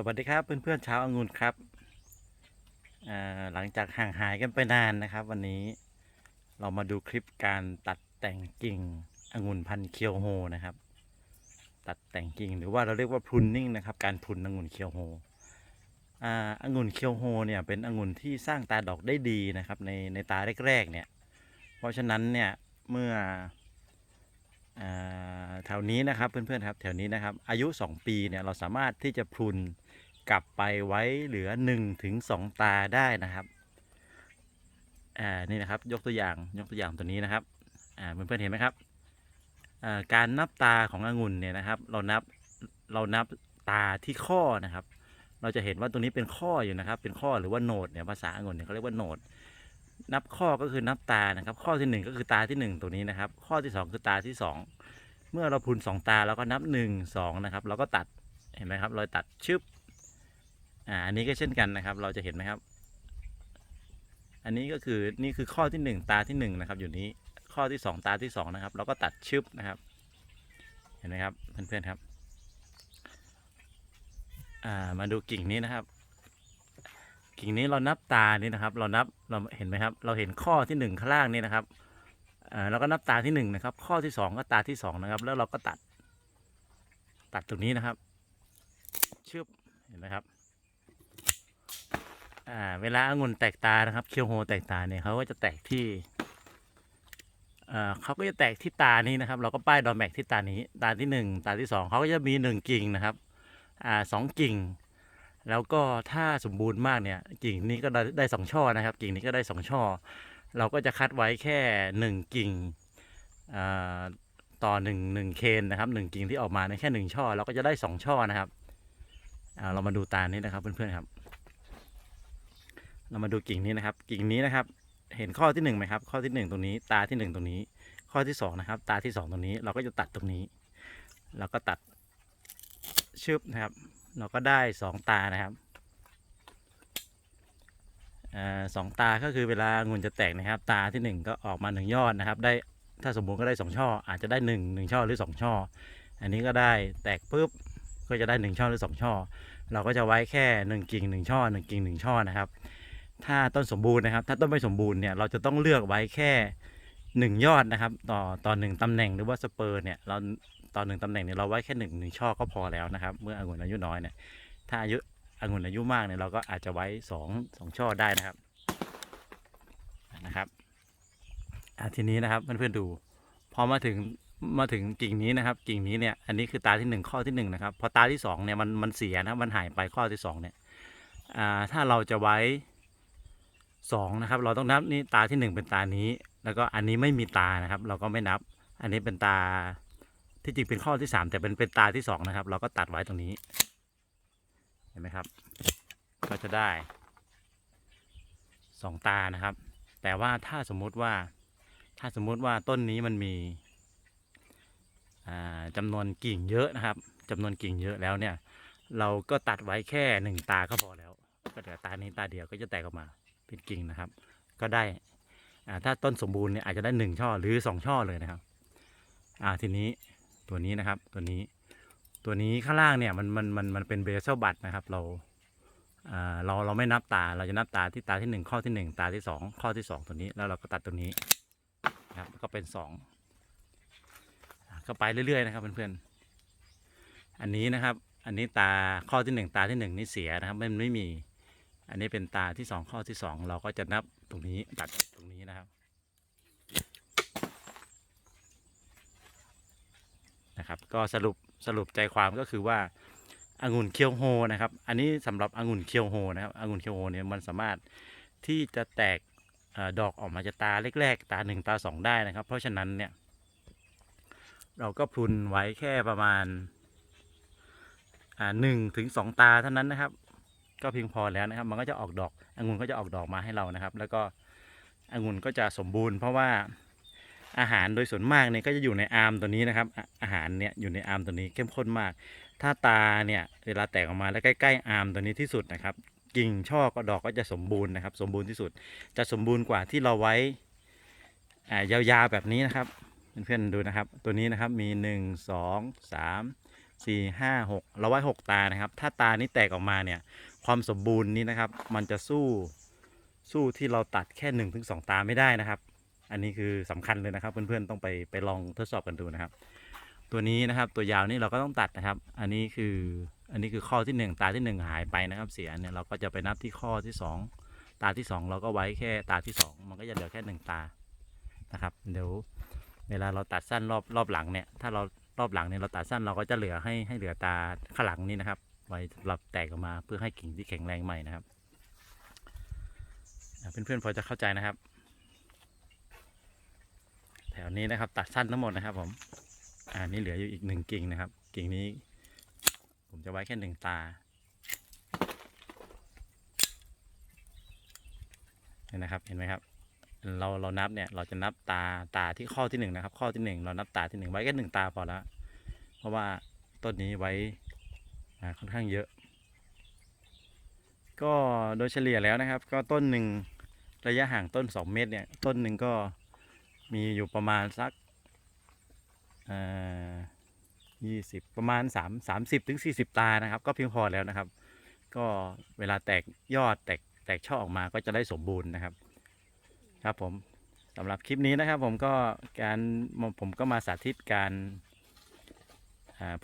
สวัสดีครับเพื่อนๆชาวองุ่นครับหลังจากห่างหายกันไปนานนะครับ วันนี้เรามาดูคลิปการตัดแต่งกิ่งองุ่นพันธุ์เคียวโฮนะครับ ตัดแต่งกิ่งหรือว่าเราเรียกว่าพรุนนิ่งนะครับ การพรุนองุ่นเคียวโฮองุ่นเคียวโฮเนี่ยเป็นองุ่นที่สร้างตาดอกได้ดีนะครับในในตาแรกๆเนี่ย เพราะฉะนั้นเนี่ยเมื่ออแถวนี้นะครับเพื่อนๆครับแถวนี้นะครับอายุ 2 ปีเนี่ยเราสามารถที่จะพรุน กลับไปไว้เหลือ1ถึง2ตาได้นะครับ อ่า นี่นะครับ ยกตัวอย่าง ยกตัวอย่างตัวนี้นะครับ อ่า เพื่อนๆเห็นไหมครับ อ่า การนับตาขององุ่นเนี่ยนะครับ เรานับ เรานับตาที่ข้อนะครับ เราจะเห็นว่าตรงนี้เป็นข้ออยู่นะครับ เป็นข้อหรือว่าโหนดเนี่ย ภาษาองุ่นเนี่ยเขาเรียกว่าโหนด นับข้อก็คือนับตานะครับ ข้อที่หนึ่งก็คือตาที่หนึ่งตัวนี้นะครับ ข้อที่สองคือตาที่สองเมื่อเราพูนสองตาเราก็นับหนึ่งสองนะครับ เราก็ตัด เห็นไหมครับรอยตัดชึบ อ่าอันนี้ก็เช่นกันนะครับ เราจะเห็นไหมครับ อันนี้ก็คือนี่คือข้อที่หนึ่งตาที่หนึ่งนะครับอยู่นี้ข้อที่สองตาที่สองนะครับ เราก็ตัดชึบนะครับ เห็นไหมครับเพื่อนๆครับอ่ามาดูกิ่งนี้นะครับ กิ่งนี้เรานับตานี่นะครับ เรานับเราเห็นไหมครับ เราเห็นข้อที่หนึ่งข้างล่างนี่นะครับอ่าเราก็นับตาที่หนึ่งนะครับ ข้อที่สองก็ตาที่สองนะครับ แล้วเราก็ตัด ตัดตรงนี้นะครับชึบเห็นไหมครับ อ่า เวลาองุ่นแตกตานะครับ เคียวโฮแตกตาเนี่ยเขาก็จะแตกที่เขาก็จะแตกที่ตานี้นะครับ เราก็ป้ายดอแม็กที่ตานี้ตาที่หนึ่งตาที่สองเขาก็จะมีหนึ่งกิ่งนะครับอ่าสองกิ่ง แล้วก็ถ้าสมบูรณ์มากเนี่ยกิ่งนี้ก็ได้สองช่อนะครับ กิ่งนี้ก็ได้สองช่อ เราก็จะคัดไว้แค่หนึ่งกิ่งต่อหนึ่งหนึ่งเคนนะครับหนึ่งกิ่งที่ออกมาในแค่หนึ่งช่อ เราก็จะได้สองช่อนะครับเรามาดูตานี้นะครับเพื่อนๆครับ เรามาดูกิ่งนี้นะครับ กิ่งนี้นะครับ เห็นข้อที่หนึ่งไหมครับ ข้อที่หนึ่งตรงนี้ ตาที่หนึ่งตรงนี้ ข้อที่สองนะครับ ตาที่สองตรงนี้ เราก็จะตัดตรงนี้ เราก็ตัดชึบนะครับ เราก็ได้สองตานะครับอาสองตาก็คือเวลางุ่นจะแตกนะครับ ตาที่หนึ่งก็ออกมาหนึ่งยอดนะครับ ได้ถ้าสมบูรณ์ก็ได้สองช่อ อาจจะได้หนึ่งหนึ่งช่อหรือสองช่อ อันนี้ก็ได้แตกปุ๊บก็จะได้หนึ่งช่อหรือสองช่อ เราก็จะไว้แค่หนึ่งกิ่งหนึ่งช่อหนึ่งกิ่งหนึ่งช่อนะครับ ถ้าต้นสมบูรณ์นะครับ ถ้าต้นไม่สมบูรณ์เนี่ยเราจะต้องเลือกไว้แค่หนึ่งยอดนะครับ ต่อต่อหนึ่งตำแหน่งหรือว่าสเปอร์เนี่ยเราต่อหนึ่งตำแหน่งเนี่ยเราไว้แค่หนึ่งหนึ่งช่อก็พอแล้วนะครับ เมื่อองุ่นอายุน้อยเนี่ยถ้าอายุองุ่นอายุมากเนี่ยเราก็อาจจะไว้สองสองช่อได้นะครับนะครับทีนี้นะครับเพื่อนๆดูพอมาถึงมาถึงกิ่งนี้นะครับ กิ่งนี้เนี่ยอันนี้คือตาที่หนึ่งข้อที่หนึ่งนะครับพอตาที่สองเนี่ยมันมันเสียนะมันหายไปข้อที่สองเนี่ยอ่าถ้าเราจะไว้ สองนะครับเราต้องนับนี่ตาที่หนึ่งเป็นตานี้ แล้วก็อันนี้ไม่มีตานะครับ เราก็ไม่นับ อันนี้เป็นตาที่จริงเป็นข้อที่สามแต่เป็นเป็นตาที่สองนะครับ เราก็ตัดไว้ตรงนี้ เห็นไหมครับ ก็จะได้สองตานะครับ แต่ว่าถ้าสมมุติว่าถ้าสมมุติว่าต้นนี้มันมีอ่าจำนวนกิ่งเยอะนะครับจำนวนกิ่งเยอะแล้วเนี่ย เราก็ตัดไว้แค่หนึ่งตาก็พอแล้ว ก็เดี๋ยวตานี้ตาเดียวก็จะแตกออกมา เป็นกิ่งนะครับ ก็ได้อ่าถ้าต้นสมบูรณ์เนี่ยอาจจะได้หนึ่งช่อหรือสองช่อเลยนะครับ อ่าทีนี้ตัวนี้นะครับตัวนี้ตัวนี้ข้างล่างเนี่ยมันมันมันมันเป็นเบสเซลบัตนะครับ เราอ่าเราเราไม่นับตาเราจะนับตาที่ตาที่หนึ่งข้อที่หนึ่งตาที่สองข้อที่สองตัวนี้แล้วเราก็ตัดตัวนี้นะครับก็เป็นสองก็ไปเรื่อยๆนะครับเพื่อนๆอันนี้นะครับ อันนี้ตาข้อที่หนึ่งตาที่หนึ่งนี่เสียนะครับมันไม่มี อันนี้เป็นตาที่สองข้อที่สองเราก็จะนับตรงนี้ตัดตรงนี้นะครับนะครับก็สรุปสรุปใจความก็คือว่าองุ่นเคียวโฮนะครับ อันนี้สำหรับองุ่นเคียวโฮนะครับองุ่นเคียวโฮเนี่ยมันสามารถที่จะแตกอดอกออกมาจากตาแรกๆ ตาหนึ่งตาสองได้นะครับ เพราะฉะนั้นเนี่ยเราก็พรุนไว้แค่ประมาณหนึ่งถึงสองตาเท่านั้นนะครับ ก็เพียงพอแล้วนะครับ มันก็จะออกดอกองุ่นก็จะออกดอกมาให้เรานะครับ แล้วก็องุ่นก็จะสมบูรณ์ เพราะว่าอาหารโดยส่วนมากเนี่ยก็จะอยู่ในอาร์มตัวนี้นะครับ อาหารเนี่ยอยู่ในอาร์มตัวนี้เข้มข้นมาก ถ้าตาเนี่ยเวลาแตกออกมาแล้วใกล้ๆอาร์มตัวนี้ที่สุดนะครับ กิ่งช่อก็ดอกก็จะสมบูรณ์นะครับ สมบูรณ์ที่สุด จะสมบูรณ์กว่าที่เราไว้ยาวๆแบบนี้นะครับเพื่อนๆดูนะครับ ตัวนี้นะครับมี 1 2 3สี่ห้าหกเราไว้หกตานะครับ ถ้าตานี้แตกออกมาเนี่ย ความสมบูรณ์นี้นะครับ มันจะสู้สู้ที่เราตัดแค่หนึ่งถึงสองตาไม่ได้นะครับ อันนี้คือสำคัญเลยนะครับ เพื่อนๆต้องไปไปลองทดสอบกันดูนะครับ ตัวนี้นะครับตัวยาวนี่เราก็ต้องตัดนะครับ อันนี้คืออันนี้คือข้อที่หนึ่งตาที่หนึ่งหายไปนะครับ เสียเนี่ยเราก็จะไปนับที่ข้อที่สองตาที่สองเราก็ไว้แค่ตาที่สองมันก็จะเหลือแค่หนึ่งตานะครับ เดี๋ยวเวลาเราตัดสั้นรอบรอบหลังเนี่ยถ้าเรารอบหลังเนี่ยเราตัดสั้นเราก็จะเหลือให้ให้เหลือตาข้างหลังนี่นะครับ ไว้สำหรับแตกออกมาเพื่อให้กิ่งที่แข็งแรงใหม่นะครับอ่าเพื่อนๆพอจะเข้าใจนะครับ แถวนี้นะครับ ตัดสั้นทั้งหมดนะครับ ผมอ่านี่เหลืออยู่อีกหนึ่งกิ่งนะครับ กิ่งนี้ ผมจะไว้แค่หนึ่งตาเห็นนะครับเห็นไหมครับ เราเรานับเนี่ยเราจะนับตาตาที่ข้อที่หนึ่งนะครับ ข้อที่หนึ่งเรานับตาที่หนึ่งไว้แค่หนึ่งตาพอแล้วเพราะว่าต้นนี้ไว้ ค่อนข้างเยอะ ก็โดยเฉลี่ยแล้วนะครับ ก็ต้นหนึ่งระยะห่างต้น 2 เมตรเนี่ยต้นหนึ่งก็มีอยู่ประมาณสักยี่สิบประมาณ3 30ถึง40ตานะครับ ก็เพียงพอแล้วนะครับ ก็เวลาแตกยอดแตกแตกช่อออกมาก็จะได้สมบูรณ์นะครับ ครับผมสำหรับคลิปนี้นะครับ ผมก็การผมก็มาสาธิตการ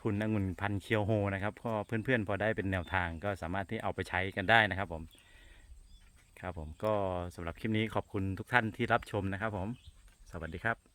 พุ่นองุ่นพันเคียวโฮนะครับก็เพื่อนๆ พอได้เป็นแนวทางก็สามารถที่เอาไปใช้กันได้นะครับผม ครับผมก็สำหรับคลิปนี้ขอบคุณทุกท่านที่รับชมนะครับผม สวัสดีครับ